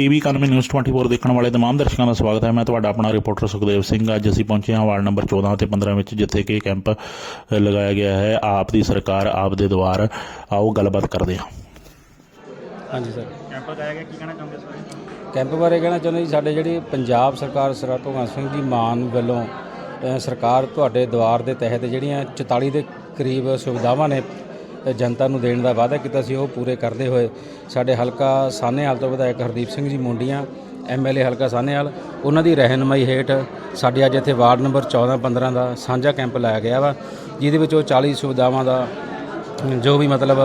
PB economy news 24 ਦੇਖਣ ਵਾਲੇ ਤਮਾਮ ਦਰਸ਼ਕਾਂ ਦਾ ਸਵਾਗਤ ਹੈ। ਮੈਂ ਤੁਹਾਡਾ ਆਪਣਾ ਰਿਪੋਰਟਰ ਸੁਖਦੇਵ ਸਿੰਘ। ਅੱਜ ਅਸੀਂ ਪਹੁੰਚੇ ਹਾਂ ਵਾਰਡ ਨੰਬਰ 14 ਅਤੇ 15 ਵਿੱਚ ਜਿੱਥੇ ਕਿ ਕੈਂਪ ਲਗਾਇਆ ਗਿਆ ਹੈ। ਆਪ ਦੀ ਸਰਕਾਰ ਆਪ ਦੇ ਦੁਆਰ ਆਓ ਗੱਲਬਾਤ ਕਰਦੇ ਹਾਂ। ਹਾਂਜੀ ਸਰ। ਕੈਂਪ ਲਗਾਇਆ ਗਿਆ। ਕੀ ਕਹਿਣਾ ਚਾਹੁੰਦੇ ਸਰ? ਕੈਂਪ ਬਾਰੇ ਕਹਿਣਾ ਚਾਹੁੰਦਾ ਜੀ ਸਾਡੇ ਜਿਹੜੀ ਪੰਜਾਬ ਸਰਕਾਰ ਸਰਦਾਰ ਭਗਵੰਤ ਸਿੰਘ ਜੀ ਮਾਨ ਵੱਲੋਂ ਸਰਕਾਰ ਤੁਹਾਡੇ ਦੁਆਰ ਦੇ ਤਹਿਤ ਜਿਹੜੀਆਂ 44 ਦੇ ਕਰੀਬ ਸੁਵਿਧਾਵਾਂ ਨੇ ਜਨਤਾ ਨੂੰ ਦੇਣ ਦਾ ਵਾਅਦਾ ਕੀਤਾ ਸੀ, ਉਹ ਪੂਰੇ ਕਰਦੇ ਹੋਏ। ਸਾਡੇ ਹਲਕਾ ਸਾਹਨੇਵਾਲ ਤੋਂ ਵਿਧਾਇਕ ਹਰਦੀਪ ਸਿੰਘ ਜੀ ਮੁੰਡੀਆਂ ਐਮਐਲਏ ਹਲਕਾ ਸਾਹਨੇਵਾਲ, ਉਹਨਾਂ ਦੀ ਰਹਿਨਮਾਈ ਹੇਠ ਸਾਡੇ ਅੱਜ ਇੱਥੇ ਵਾਰਡ ਨੰਬਰ 14 15 ਦਾ ਸਾਂਝਾ ਕੈਂਪ ਲਾਇਆ ਗਿਆ ਵਾ, ਜਿਹਦੇ ਵਿੱਚ ਉਹ 40 ਸੁਵਿਧਾਵਾਂ ਦਾ ਜੋ ਵੀ ਮਤਲਬ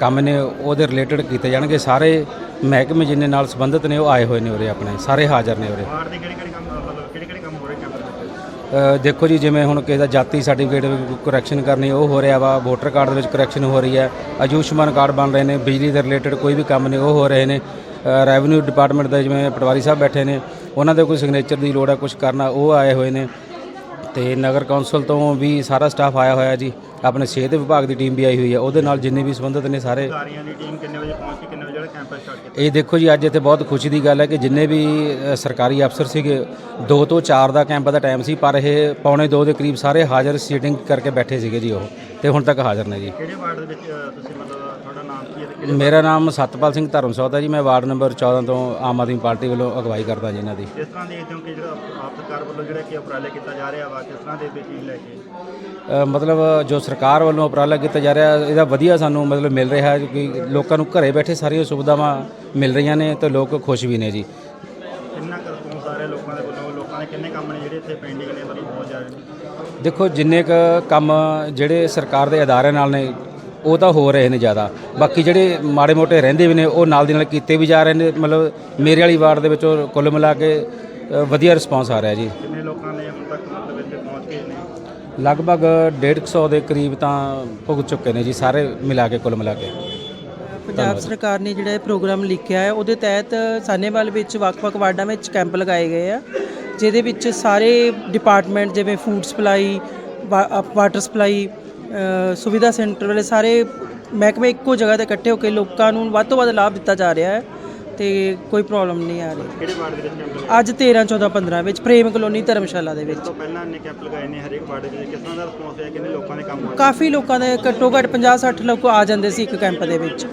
ਕੰਮ ਨੇ, ਉਹਦੇ ਰਿਲੇਟਡ ਕੀਤੇ ਜਾਣਗੇ। ਸਾਰੇ ਮਹਿਕਮੇ ਜਿੰਨੇ ਨਾਲ ਸੰਬੰਧਿਤ ਨੇ, ਉਹ ਆਏ ਹੋਏ ਨੇ ਉਰੇ ਆਪਣੇ, ਸਾਰੇ ਹਾਜ਼ਰ ਨੇ ਉਰੇ। ਵਾਰਡ ਦੇ ਕਿਹੜੇ ਕਿਹੜੇ ਕੰਮ ਮਤਲਬ ਕਿਹੜੇ ਕਿਹੜੇ ਕੰਮ ਹੋ ਰਹੇ ਕੈਂਪ ਦੇ ਵਿੱਚ ਅ, ਦੇਖੋ ਜੀ, ਜਿਵੇਂ ਹੁਣ ਕਿਸੇ ਦਾ ਜਾਤੀ ਸਰਟੀਫਿਕੇਟ ਕਰੈਕਸ਼ਨ ਕਰਨੀ, ਉਹ ਹੋ ਰਿਹਾ ਵਾ ਵੋਟਰ ਕਾਰਡ ਦੇ ਵਿੱਚ ਕਰੈਕਸ਼ਨ ਹੋ ਰਹੀ ਹੈ, ਆਯੁਸ਼ਮਾਨ ਕਾਰਡ ਬਣ ਰਹੇ ਨੇ, ਬਿਜਲੀ ਦੇ ਰਿਲੇਟਡ ਕੋਈ ਵੀ ਕੰਮ ਨੇ ਉਹ ਹੋ ਰਹੇ ਨੇ ਰੈਵਨਿਊ ਡਿਪਾਰਟਮੈਂਟ ਦੇ ਜਿਵੇਂ ਪਟਵਾਰੀ ਸਾਹਿਬ ਬੈਠੇ ਨੇ, ਉਹਨਾਂ ਦੇ ਕੋਈ ਸਿਗਨੇਚਰ ਦੀ ਲੋੜ ਹੈ ਕੁਝ ਕਰਨਾ, ਉਹ ਆਏ ਹੋਏ ਨੇ। ਤੇ ਨਗਰ ਕੌਂਸਲ ਤੋਂ ਵੀ ਸਾਰਾ ਸਟਾਫ ਆਇਆ ਹੋਇਆ ਜੀ। ਆਪਣੇ ਸਿਹਤ ਵਿਭਾਗ ਦੀ ਟੀਮ ਵੀ ਆਈ ਹੋਈ ਹੈ। ਉਹਦੇ ਨਾਲ ਜਿੰਨੇ ਵੀ ਸੰਬੰਧਿਤ ਨੇ ਸਾਰੇ ਅਧਿਕਾਰੀਆਂ ਦੀ ਟੀਮ ਕਿੰਨੇ ਵਜੇ ਪਹੁੰਚ ਕਿੰਨੇ ਵਜੇ ਜਿਹੜਾ ਕੈਂਪ ਸਟਾਰਟ ਕੀਤਾ? ਇਹ ਦੇਖੋ ਜੀ ਅੱਜ ਇੱਥੇ ਬਹੁਤ ਖੁਸ਼ੀ ਦੀ ਗੱਲ ਹੈ ਕਿ ਜਿੰਨੇ ਵੀ ਅ, ਸਰਕਾਰੀ ਅਫਸਰ ਸੀਗੇ 2 ਤੋਂ 4 ਦਾ ਕੈਂਪ ਦਾ ਟਾਈਮ ਸੀ ਪਰ ਇਹ ਪੌਣੇ 2 ਦੇ ਕਰੀਬ ਸਾਰੇ ਹਾਜ਼ਰ ਸੀਟਿੰਗ ਕਰਕੇ ਬੈਠੇ ਸੀਗੇ ਜੀ ਉਹ। ਤੇ ਹੁਣ ਤੱਕ ਹਾਜ਼ਰ ਨੇ ਜੀ। ਕਿਹੜੇ ਵਾਰਡ ਦੇ ਵਿੱਚ ਅ, ਤੁਸੀਂ ਮਤਲਬ ਨਾਮ ਕੀ ਹੈ ਤੇ ਕਿਹੜੇ ਮੇਰਾ ਨਾਮ ਸਤਪਾਲ ਸਿੰਘ ਧਰਮਸੋਤ ਹੈ ਜੀ ਮੈਂ ਵਾਰਡ ਨੰਬਰ 14 ਤੋਂ ਆਮ ਆਦਮੀ ਪਾਰਟੀ ਵੱਲੋਂ ਅਗਵਾਈ ਕਰਦਾ ਜੀ ਇਹਨਾਂ ਦੀ। ਕਿਸ ਤਰ੍ਹਾਂ ਦੇਖਦੇ ਹੋ ਕਿ ਜਿਹੜਾ ਆਪ ਸਰਕਾਰ ਵੱਲੋਂ ਜਿਹੜਾ ਕਿ ਉਪਰਾਲੇ ਕੀਤਾ ਜਾ ਰਿਹਾ ਵਾ ਕਿਸ ਤਰ੍ਹਾਂ ਦੇ ਵਿੱਚ ਚੀਜ਼ ਲੈ ਕੇ? ਅ, ਮਤਲਬ ਜੋ ਸਰਕਾਰ ਵੱਲੋਂ ਉਪਰਾਲਾ ਕੀਤਾ ਜਾ ਰਿਹਾ ਇਹਦਾ ਵਧੀਆ ਸਾਨੂੰ ਮਤਲਬ ਮਿਲ ਰਿਹਾ ਹੈ ਕਿਉਂਕਿ ਲੋਕਾਂ ਨੂੰ ਘਰੇ ਬੈਠੇ ਸਾਰੀਆਂ ਸੁਵਿਧਾਵਾਂ ਮਿਲ ਰਹੀਆਂ ਨੇ ਤੇ ਲੋਕ ਖੁਸ਼ ਵੀ ਨੇ ਜੀ। ਕਿੰਨਾ ਕੁ ਰਿਸਪੌਂਸ ਆ ਰਿਹਾ ਲੋਕਾਂ ਦੇ ਵੱਲੋਂ? ਲੋਕਾਂ ਦੇ ਕਿੰਨੇ ਕੰਮ ਨੇ ਜਿਹੜੇ ਇੱਥੇ ਪੈਂਡਿੰਗ ਨੇ ਬਹੁਤ ਜ਼ਿਆਦਾ ਦੇਖੋ ਜਿੰਨੇ ਕ ਕੰਮ ਜਿਹੜੇ ਸਰਕਾਰ ਦੇ ਅਦਾਰਿਆਂ ਨਾਲ ਨੇ ਉਹ ਤਾਂ ਹੋ ਰਹੇ ਨੇ ਜ਼ਿਆਦਾ। ਬਾਕੀ ਜਿਹੜੇ ਮਾੜੇ ਮੋਟੇ ਰਹਿੰਦੇ ਵੀ ਨੇ ਉਹ ਨਾਲ ਦੀ ਨਾਲ ਕੀਤੇ ਵੀ ਜਾ ਰਹੇ ਨੇ। ਮਤਲਬ ਮੇਰੇ ਵਾਲੀ ਵਾਰਡ ਦੇ ਵਿੱਚੋਂ ਕੁੱਲ ਮਿਲਾ ਕੇ ਅ, ਵਧੀਆ ਰਿਸਪਾਂਸ ਆ ਰਿਹਾ ਜੀ। ਕਿੰਨੇ ਲੋਕਾਂ ਨੇ ਹੁਣ ਤੱਕ ਮਤਲਬ ਇੱਥੇ ਪਹੁੰਚ ਕੇ ਨੇ? ਲਗਭਗ 150 ਦੇ ਕਰੀਬ ਤਾਂ ਭੁਗਤ ਚੁੱਕੇ ਨੇ ਜੀ ਸਾਰੇ ਮਿਲਾ ਕੇ ਕੁੱਲ ਮਿਲਾ ਕੇ। ਪੰਜਾਬ ਸਰਕਾਰ ਨੇ ਜਿਹੜਾ ਇਹ ਪ੍ਰੋਗਰਾਮ ਲਿਖਿਆ ਹੈ ਉਹਦੇ ਤਹਿਤ ਸਾਨੇਵਾਲ ਵਿੱਚ ਵੱਖ-ਵੱਖ ਵਾਰਡਾਂ ਵਿੱਚ ਕੈਂਪ ਲਗਾਏ ਗਏ ਆ ਜਿਹਦੇ ਵਿੱਚ ਸਾਰੇ ਡਿਪਾਰਟਮੈਂਟ ਜਿਵੇਂ food supply water supply Suvidha centre ਵਾਲੇ ਸਾਰੇ ਮਹਿਕਮੇ ਇੱਕੋ ਜਗ੍ਹਾ ਤੇ ਇਕੱਠੇ ਹੋ ਕੇ ਲੋਕਾਂ ਨੂੰ ਵੱਧ ਤੋਂ ਵੱਧ ਲਾਭ ਦਿੱਤਾ ਜਾ ਰਿਹਾ ਹੈ ਤੇ ਕੋਈ ਪ੍ਰੋਬਲਮ ਨਹੀਂ ਆ ਰਹੀ। ਕਿਹੜੇ ਵਾਰਡ ਦੇ ਵਿੱਚ ਕੈਂਪ ਲਗਾਇਆ ਅੱਜ 13 14 15 ਵਿੱਚ ਪ੍ਰੇਮ ਕਲੋਨੀ ਧਰਮਸ਼ਾਲਾ ਦੇ ਵਿੱਚ। ਤੋਂ ਪਹਿਲਾਂ ਇੰਨੇ ਕੈਂਪ ਲਗਾਏ ਨੇ ਹਰੇਕ ਵਾਰਡ ਦੇ ਵਿੱਚ। ਕਿਸ ਤਰ੍ਹਾਂ ਦਾ ਰਿਸਪੌਂਸ ਹੈ ਕਿੰਨੇ ਲੋਕਾਂ ਨੇ ਕੰਮ ਹੋਇਆ ਕਾਫੀ ਲੋਕਾਂ ਦੇ ਘੱਟੋ ਘੱਟ 50 60 ਲੋਕ ਆ ਜਾਂਦੇ ਸੀ ਇੱਕ ਕੈਂਪ ਦੇ ਵਿੱਚ।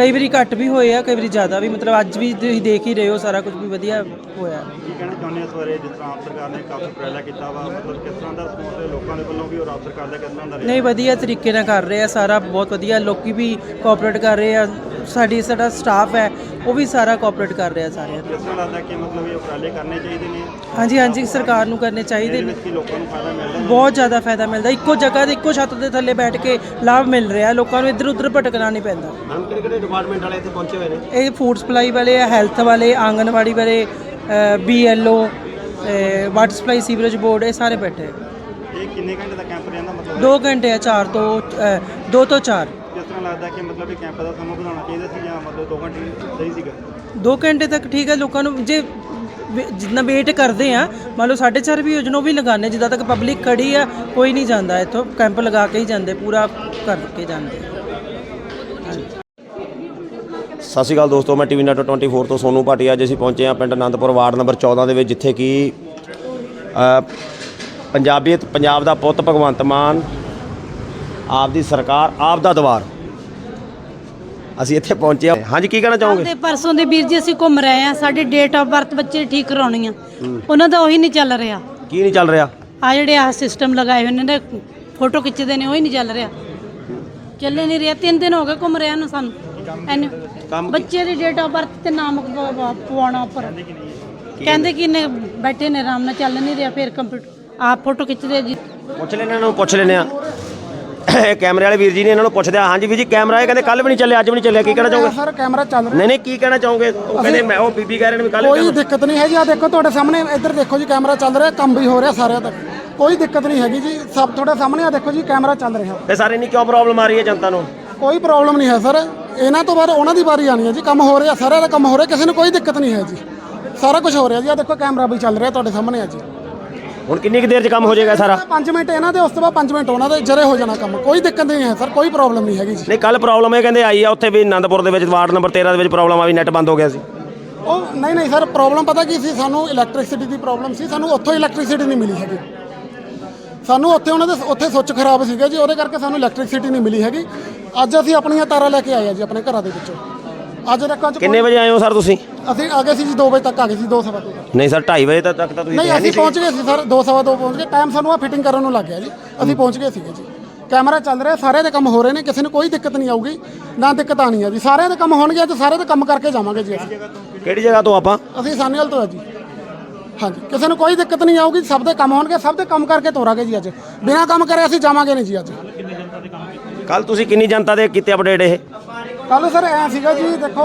ਕਈ ਵਾਰੀ ਘੱਟ ਵੀ ਹੋਏ ਆ ਕਈ ਵਾਰੀ ਜ਼ਿਆਦਾ ਵੀ ਮਤਲਬ ਅੱਜ ਵੀ ਤੁਸੀਂ ਦੇਖ ਹੀ ਰਹੇ ਹੋ ਸਾਰਾ ਕੁਝ ਵੀ ਵਧੀਆ ਹੋਇਆ। ਕੀ ਕਹਿਣਾ ਚਾਹੁੰਦੇ ਹੋ ਇਸ ਬਾਰੇ ਜਿਸ ਤਰ੍ਹਾਂ ਆਪ ਸਰਕਾਰ ਨੇ ਕਾਫੀ ਉਪਰਾਲਾ ਕੀਤਾ ਵਾ ਮਤਲਬ ਕਿਸ ਤਰ੍ਹਾਂ ਦਾ ਰਿਸਪੌਂਸ ਹੈ ਲੋਕਾਂ ਦੇ ਵੱਲੋਂ ਵੀ ਔਰ ਆਪ ਸਰਕਾਰ ਦਾ ਕਿਸ ਤਰ੍ਹਾਂ ਦਾ ਨਹੀਂ ਵਧੀਆ ਤਰੀਕੇ ਨਾਲ ਕਰ ਰਹੇ ਆ ਸਾਰਾ ਬਹੁਤ ਵਧੀਆ ਲੋਕੀ ਵੀ ਕੋਆਪਰੇਟ ਕਰ ਰਹੇ ਆ ਸਾਡੀ ਸਾਡਾ ਸਟਾਫ ਹੈ ਉਹ ਵੀ ਸਾਰਾ ਕੋਆਪਰੇਟ ਕਰ ਰਿਹਾ ਸਾਰਿਆਂ ਕਿਸ ਤਰ੍ਹਾਂ ਲੱਗਦਾ ਕਿ ਮਤਲਬ ਇਹ ਉਪਰਾਲੇ ਕਰਨੇ ਚਾਹੀਦੇ ਨੇ? ਹਾਂਜੀ ਹਾਂਜੀ ਸਰਕਾਰ ਨੂੰ ਕਰਨੇ ਚਾਹੀਦੇ ਨੇ। ਵਿੱਚ ਕੀ ਲੋਕਾਂ ਨੂੰ ਫਾਇਦਾ ਮਿਲਦਾ ਬਹੁਤ ਜ਼ਿਆਦਾ ਫਾਇਦਾ ਮਿਲਦਾ। ਇੱਕੋ ਜਗ੍ਹਾ ਤੇ ਇੱਕੋ ਛੱਤ ਦੇ ਥੱਲੇ ਬੈਠ ਕੇ ਲਾਭ ਮਿਲ ਰਿਹਾ ਲੋਕਾਂ ਨੂੰ ਇੱਧਰ ਉੱਧਰ ਭਟਕਣਾ ਨਹੀਂ ਪੈਂਦਾ। ਹਮ ਕਿਹੜੇ ਕਿਹੜੇ ਡਿਪਾਰਟਮੈਂਟ ਵਾਲੇ ਇੱਥੇ ਪਹੁੰਚੇ ਹੋਏ ਨੇ? ਇਹ ਫੂਡ ਸਪਲਾਈ ਵਾਲੇ ਆ ਹੈਲਥ ਵਾਲੇ ਆਂਗਨਵਾੜੀ ਵਾਲੇ BLO water supply sewerage board ਇਹ ਸਾਰੇ ਬੈਠੇ। ਇਹ ਕਿੰਨੇ ਘੰਟੇ ਦਾ ਕੈਂਪ ਰਹਿੰਦਾ ਮਤਲਬ? 2 ਘੰਟੇ ਆ 4 ਤੋਂ 2 ਤੋਂ 4 ਕਿਸ ਤਰ੍ਹਾਂ ਲੱਗਦਾ ਕਿ ਮਤਲਬ ਇਹ ਕੈਂਪ ਦਾ ਸਮਾਂ ਵਧਾਉਣਾ ਚਾਹੀਦਾ ਸੀ ਜਾਂ ਮਤਲਬ 2 ਘੰਟੇ ਸਹੀ ਸੀਗਾ? 2 ਘੰਟੇ ਤੱਕ ਠੀਕ ਹੈ ਲੋਕਾਂ ਨੂੰ ਜੇ ਜਿੰਨਾ ਵੇਟ ਕਰਦੇ ਆ ਮੰਨ ਲਓ 4:30 ਵੀ ਯੋਜਨਾ ਵੀ ਲਗਾਣੇ ਜਿੱਦਾਂ ਤੱਕ ਪਬਲਿਕ ਖੜੀ ਆ ਕੋਈ ਨਹੀਂ ਜਾਂਦਾ ਇੱਥੋਂ ਕੈਂਪ ਲਗਾ ਕੇ ਹੀ ਜਾਂਦੇ ਪੂਰਾ ਕਰਕੇ ਜਾਂਦੇ ਸਤਿ ਸ਼੍ਰੀ ਅਕਾਲ ਦੋਸਤੋ ਮੈਂ ਟੀਵੀ ਨੈਟ 24 ਤੋਂ ਸੋਨੂ ਭਾਟੀਆ ਅੱਜ ਅਸੀਂ ਪਹੁੰਚੇ ਹਾਂ ਪਿੰਡ ਆਨੰਦਪੁਰ ਵਾਰਡ ਨੰਬਰ 14 ਦੇ ਵਿੱਚ ਜਿੱਥੇ ਕਿ ਪੰਜਾਬੀਅਤ ਪੰਜਾਬ ਦਾ ਪੁੱਤ ਭਗਵੰਤ ਮਾਨ ਆਪ ਦੀ ਸਰਕਾਰ ਆਪ ਦਾ ਦਵਾਰ। ਅਸੀਂ ਇੱਥੇ ਪਹੁੰਚੇ ਹਾਂ। ਹਾਂਜੀ ਕੀ ਕਹਿਣਾ ਚਾਹੋਗੇ? ਤੇ ਪਰਸੋਂ ਦੇ ਵੀਰ ਜੀ ਅਸੀਂ ਘੁੰਮ ਰਹੇ ਆ ਸਾਡੇ ਡੇਟ ਆਫ ਬਰਥ ਬੱਚੇ ਠੀਕ ਕਰਾਉਣੀ ਆ। ਉਹਨਾਂ ਦਾ ਉਹੀ ਨਹੀਂ ਚੱਲ ਰਿਹਾ। ਕੀ ਨਹੀਂ ਚੱਲ ਰਿਹਾ? ਆ ਜਿਹੜੇ ਆ ਸਿਸਟਮ ਲਗਾਏ ਹੋਏ ਨੇ ਫੋਟੋ ਖਿੱਚਦੇ ਨੇ ਉਹੀ ਨਹੀਂ ਚੱਲ ਰਿਹਾ। ਚੱਲੇ ਨਹੀਂ ਰਿਹਾ। ਤਿੰਨ ਦਿਨ ਹੋ ਗਏ ਘੁੰਮ ਰਿਹਾ ਨੂੰ ਸਾਨੂੰ। ਐਨੇ ਬੱਚੇ ਦੀ ਡੇਟ ਆਫ ਬਰਥ ਤੇ ਨਾਮ ਪ- ਪ- ਪਵਾਉਣਾ ਉੱਪਰ। ਕਹਿੰਦੇ ਕਿ ਨੇ ਬੈਠੇ ਨੇ ਆਰਾਮ ਨਾਲ ਚੱਲ ਨਹੀਂ ਰਿਹਾ। ਫਿਰ ਕੰਪਿਊਟਰ ਆਪ ਫੋਟੋ ਖਿੱਚਦੇ ਆ ਜੀ। ਪੁੱਛ ਲੈਣੇ ਇਹਨਾਂ ਨੂੰ ਪੁੱਛ ਲੈਣੇ ਆ। ਇਹ ਕੈਮਰੇ ਵਾਲੇ ਵੀਰ ਜੀ ਨੇ ਇਹਨਾਂ ਨੂੰ ਪੁੱਛਦੇ ਆ ਹਾਂਜੀ ਵੀਰ ਜੀ ਕੈਮਰਾ ਇਹ ਕਹਿੰਦੇ ਕੱਲ ਵੀ ਨਹੀਂ ਚੱਲਿਆ ਅੱਜ ਵੀ ਨਹੀਂ ਚੱਲਿਆ ਕੀ ਕਹਿਣਾ ਚਾਹੋਗੇ? ਸਰ ਕੈਮਰਾ ਚੱਲ ਰਿਹਾ। ਨਹੀਂ ਨਹੀਂ ਕੀ ਕਹਿਣਾ ਚਾਹੋਗੇ? ਉਹ ਕਹਿੰਦੇ ਮੈਂ ਉਹ ਬੀਬੀ ਕਹਿ ਰਹੇ ਨੇ ਵੀ ਕੱਲ ਕੋਈ ਦਿੱਕਤ ਨਹੀਂ ਹੈਗੀ ਆ ਦੇਖੋ ਤੁਹਾਡੇ ਸਾਹਮਣੇ ਇੱਧਰ ਦੇਖੋ ਜੀ ਕੈਮਰਾ ਚੱਲ ਰਿਹਾ ਕੰਮ ਵੀ ਹੋ ਰਿਹਾ ਸਾਰਿਆਂ ਤੱਕ। ਕੋਈ ਦਿੱਕਤ ਨਹੀਂ ਹੈਗੀ ਜੀ ਸਭ ਤੁਹਾਡੇ ਸਾਹਮਣੇ ਆ ਦੇਖੋ ਜੀ ਕੈਮਰਾ ਚੱਲ ਰਿਹਾ। ਤੇ ਸਾਰੇ ਨਹੀਂ ਕਿਉਂ ਪ੍ਰੋਬਲਮ ਆ ਰਹੀ ਹੈ ਜਨਤਾ ਨੂੰ? ਕੋਈ ਪ੍ਰੋਬਲਮ ਨਹੀਂ ਹੈ ਸਰ। ਇਹਨਾਂ ਤੋਂ ਬਾਅਦ ਉਹਨਾਂ ਦੀ ਵਾਰੀ ਆਣੀ ਹੈ ਜੀ ਕੰਮ ਹੋ ਰਿਹਾ ਸਾਰਿਆਂ ਦਾ ਕੰਮ ਹੋ ਰਿਹਾ ਕਿਸੇ ਨੂੰ ਕੋਈ ਦਿੱਕਤ ਨਹੀਂ ਹੈ ਜੀ। ਸਾਰਾ ਕੁਝ ਹੋ ਰਿਹਾ ਜੀ ਆ ਦੇਖੋ ਕੈਮਰਾ ਵੀ ਚੱਲ ਰਿਹਾ ਤੁਹਾਡੇ ਸਾਹਮਣੇ ਆ ਜੀ ਹੁਣ ਕਿੰਨੀ ਕੁ ਦੇਰ 'ਚ ਕੰਮ ਹੋ ਜਾਏਗਾ ਸਾਰਾ? 5 ਮਿੰਟ ਇਹਨਾਂ ਦੇ ਉਸ ਤੋਂ ਬਾਅਦ 5 ਮਿੰਟ ਉਹਨਾਂ ਦੇ ਜਰੇ ਹੋ ਜਾਣਾ ਕੰਮ। ਕੋਈ ਦਿੱਕਤ ਨਹੀਂ ਹੈ ਸਰ ਕੋਈ ਪ੍ਰੋਬਲਮ ਨਹੀਂ ਹੈਗੀ ਜੀ। ਨਹੀਂ ਕੱਲ ਪ੍ਰੋਬਲਮ ਇਹ ਕਹਿੰਦੇ ਆਈ ਆ ਉੱਥੇ ਵੀ ਆਨੰਦਪੁਰ ਦੇ ਵਿੱਚ ਵਾਰਡ ਨੰਬਰ 13 ਦੇ ਵਿੱਚ ਪ੍ਰੋਬਲਮ ਆ ਵੀ ਨੈਟ ਬੰਦ ਹੋ ਗਿਆ ਸੀ। ਉਹ ਨਹੀਂ ਨਹੀਂ ਸਰ ਪ੍ਰੋਬਲਮ ਪਤਾ ਕੀ ਸੀ? ਸਾਨੂੰ ਇਲੈਕਟ੍ਰਿਸਿਟੀ ਦੀ ਪ੍ਰੋਬਲਮ ਸੀ। ਸਾਨੂੰ ਉੱਥੋਂ ਇਲੈਕਟ੍ਰਿਸਿਟੀ ਨਹੀਂ ਮਿਲੀ ਹੈਗੀ। ਸਾਨੂੰ ਉੱਥੇ ਉਹਨਾਂ ਦੇ ਉੱਥੇ ਸੁੱਚ ਖਰਾਬ ਸੀਗੇ ਜੀ। ਉਹਦੇ ਕਰਕੇ ਸਾਨੂੰ ਇਲੈਕਟ੍ਰਿਸਿਟੀ ਨਹੀਂ ਮਿਲੀ ਹੈਗੀ। ਅੱਜ ਅਸੀਂ ਆਪਣੀਆਂ ਤਾਰਾਂ ਲੈ ਕੇ ਆਏ ਆ ਜੀ ਆਪਣੇ ਘਰਾਂ ਦੇ ਵਿੱਚੋਂ। ਅੱਜ ਤੱਕ ਅੱਜ ਕਿੰਨੇ ਵਜੇ ਆਏ ਹੋ ਸਰ ਤੁਸੀਂ? ਅਸੀਂ ਆ ਗਏ ਸੀ ਜੀ 2 ਵਜੇ ਤੱਕ ਆ ਗਏ ਸੀ 2 ਸਵਾ ਦੋ ਤੱਕ ਨਹੀਂ ਸਰ 2:30 ਵਜੇ ਤੱਕ ਤਾਂ ਤੁਸੀਂ ਨਹੀਂ ਅਸੀਂ। ਪਹੁੰਚ ਗਏ ਸੀ ਸਰ 2 ਸਵਾ ਦੋ ਪਹੁੰਚ ਗਏ। ਟਾਈਮ ਸਾਨੂੰ ਆ ਫਿਟਿੰਗ ਕਰਨ ਨੂੰ ਲੱਗ ਗਿਆ ਜੀ। ਅਸੀਂ ਪਹੁੰਚ ਗਏ ਸੀਗੇ ਜੀ। ਕੈਮਰਾ ਚੱਲ ਰਿਹਾ ਸਾਰੇ ਦੇ ਕੰਮ ਹੋ ਰਹੇ ਨੇ ਕਿਸੇ ਨੂੰ ਕੋਈ ਦਿੱਕਤ ਨਹੀਂ ਆਊਗੀ ਨਾ ਦਿੱਕਤ ਆਣੀ ਹੈ ਜੀ। ਸਾਰਿਆਂ ਦੇ ਕੰਮ ਹੋਣਗੇ ਅੱਜ ਸਾਰੇ ਦੇ ਕੰਮ ਕਰਕੇ ਜਾਵਾਂਗੇ ਜੀ ਅਸੀਂ। ਕਿਹੜੀ ਜਗ੍ਹਾ ਤੋਂ ਆਪਾਂ? ਅਸੀਂ ਸਾਨੇਵਾਲ ਤੋਂ ਆ ਜੀ। ਹਾਂਜੀ ਕਿਸੇ ਨੂੰ ਕੋਈ ਦਿੱਕਤ ਨਹੀਂ ਆਊਗੀ ਸਭ ਦੇ ਕੰਮ ਹੋਣਗੇ ਸਭ ਦੇ ਕੰਮ ਕਰਕੇ ਤੋਰਾਂਗੇ ਜੀ ਅੱਜ। ਬਿਨਾਂ ਕੰਮ ਕਰੇ ਅਸੀਂ ਜਾਵਾਂਗੇ ਨਹੀਂ ਜੀ ਅੱਜ। ਕੱਲ ਤੁਸੀਂ ਕਿੰਨੀ ਜਨਤਾ ਦੇ ਕੀਤੇ ਅਪਡੇਟ ਇਹ? ਕੱਲ ਸਰ ਐ ਸੀਗਾ ਜੀ ਦੇਖੋ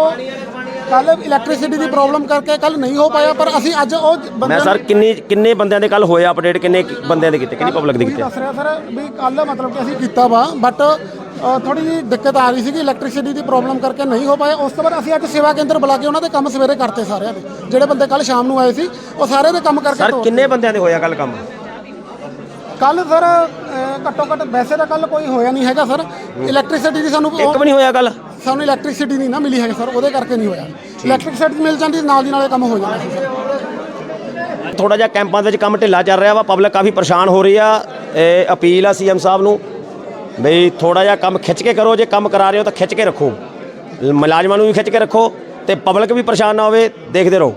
ਕੱਲ ਇਲੈਕਟ੍ਰਿਸਿਟੀ ਦੀ ਪ੍ਰੋਬਲਮ ਕਰਕੇ ਕੱਲ ਨਹੀਂ ਹੋ ਪਾਇਆ ਪਰ ਅਸੀਂ ਅੱਜ ਉਹ ਮੈਂ ਸਰ ਕਿੰਨੀ ਕਿੰਨੇ ਬੰਦਿਆਂ ਦੇ ਕੱਲ ਹੋਇਆ ਅਪਡੇਟ ਕਿੰਨੇ ਬੰਦਿਆਂ ਦੇ ਕੀਤੇ ਕਿੰਨੀ ਪਬਲਿਕ ਦੇ ਕੀਤੇ? ਦੱਸ ਰਿਹਾ ਸਰ ਵੀ ਕੱਲ ਮਤਲਬ ਕਿ ਅਸੀਂ ਕੀਤਾ ਵਾ ਬਟ ਥੋੜੀ ਜਿਹੀ ਦਿੱਕਤ ਆ ਰਹੀ ਸੀਗੀ ਇਲੈਕਟ੍ਰਿਸਿਟੀ ਦੀ ਪ੍ਰੋਬਲਮ ਕਰਕੇ ਨਹੀਂ ਹੋ ਪਾਇਆ। ਉਸ ਤੋਂ ਬਾਅਦ ਅਸੀਂ ਅੱਜ ਸੇਵਾ ਕੇਂਦਰ ਬੁਲਾ ਕੇ ਉਹਨਾਂ ਦੇ ਕੰਮ ਸਵੇਰੇ ਕਰਤੇ ਸਾਰਿਆਂ ਦੇ। ਜਿਹੜੇ ਬੰਦੇ ਕੱਲ ਸ਼ਾਮ ਨੂੰ ਆਏ ਸੀ ਉਹ ਸਾਰੇ ਦੇ ਕੰਮ ਕਰਕੇ ਸਰ ਕਿੰਨੇ ਬੰਦਿਆਂ ਦੇ ਹੋਇਆ ਕੱਲ ਕੰਮ? ਕੱਲ ਸਰ ਘੱਟੋ ਘੱਟ ਵੈਸੇ ਤਾਂ ਕੱਲ ਕੋਈ ਹੋਇਆ ਨਹੀਂ ਹੈਗਾ ਸਰ। ਇਲੈਕਟ੍ਰਿਸਿਟੀ ਦੀ ਸਾਨੂੰ ਇੱਕ ਵੀ ਨਹੀਂ ਹੋਇਆ ਕੱਲ ਸਾਨੂੰ ਇਲੈਕਟ੍ਰਿਸਿਟੀ ਨਹੀਂ ਨਾ ਮਿਲੀ ਹੈਗੀ ਸਰ ਉਹਦੇ ਕਰਕੇ ਨਹੀਂ ਹੋਇਆ। ਇਲੈਕਟ੍ਰਿਸਿਟੀ ਮਿਲ ਜਾਂਦੀ, ਨਾਲ ਦੀ ਨਾਲੇ ਕੰਮ ਹੋ ਜਾਣਾ ਸੀ ਸਰ ਥੋੜਾ ਜਿਹਾ ਕੈਂਪਾਂ ਦੇ ਵਿੱਚ ਕੰਮ ਢਿੱਲਾ ਚੱਲ ਰਿਹਾ ਵਾ ਪਬਲਿਕ ਕਾਫੀ ਪਰੇਸ਼ਾਨ ਹੋ ਰਹੀ ਆ। ਇਹ ਅਪੀਲ ਆ ਸੀਐਮ ਸਾਹਿਬ ਨੂੰ ਬਈ ਥੋੜਾ ਜਿਹਾ ਕੰਮ ਖਿੱਚ ਕੇ ਕਰੋ, ਜੇ ਕੰਮ ਕਰਾ ਰਹੇ ਹੋ ਤਾਂ ਖਿੱਚ ਕੇ ਰੱਖੋ। ਮੁਲਾਜ਼ਮਾਂ ਨੂੰ ਵੀ ਖਿੱਚ ਕੇ ਰੱਖੋ ਤੇ ਪਬਲਿਕ ਵੀ ਪਰੇਸ਼ਾਨ ਨਾ ਹੋਵੇ, ਦੇਖਦੇ ਰਹੋ।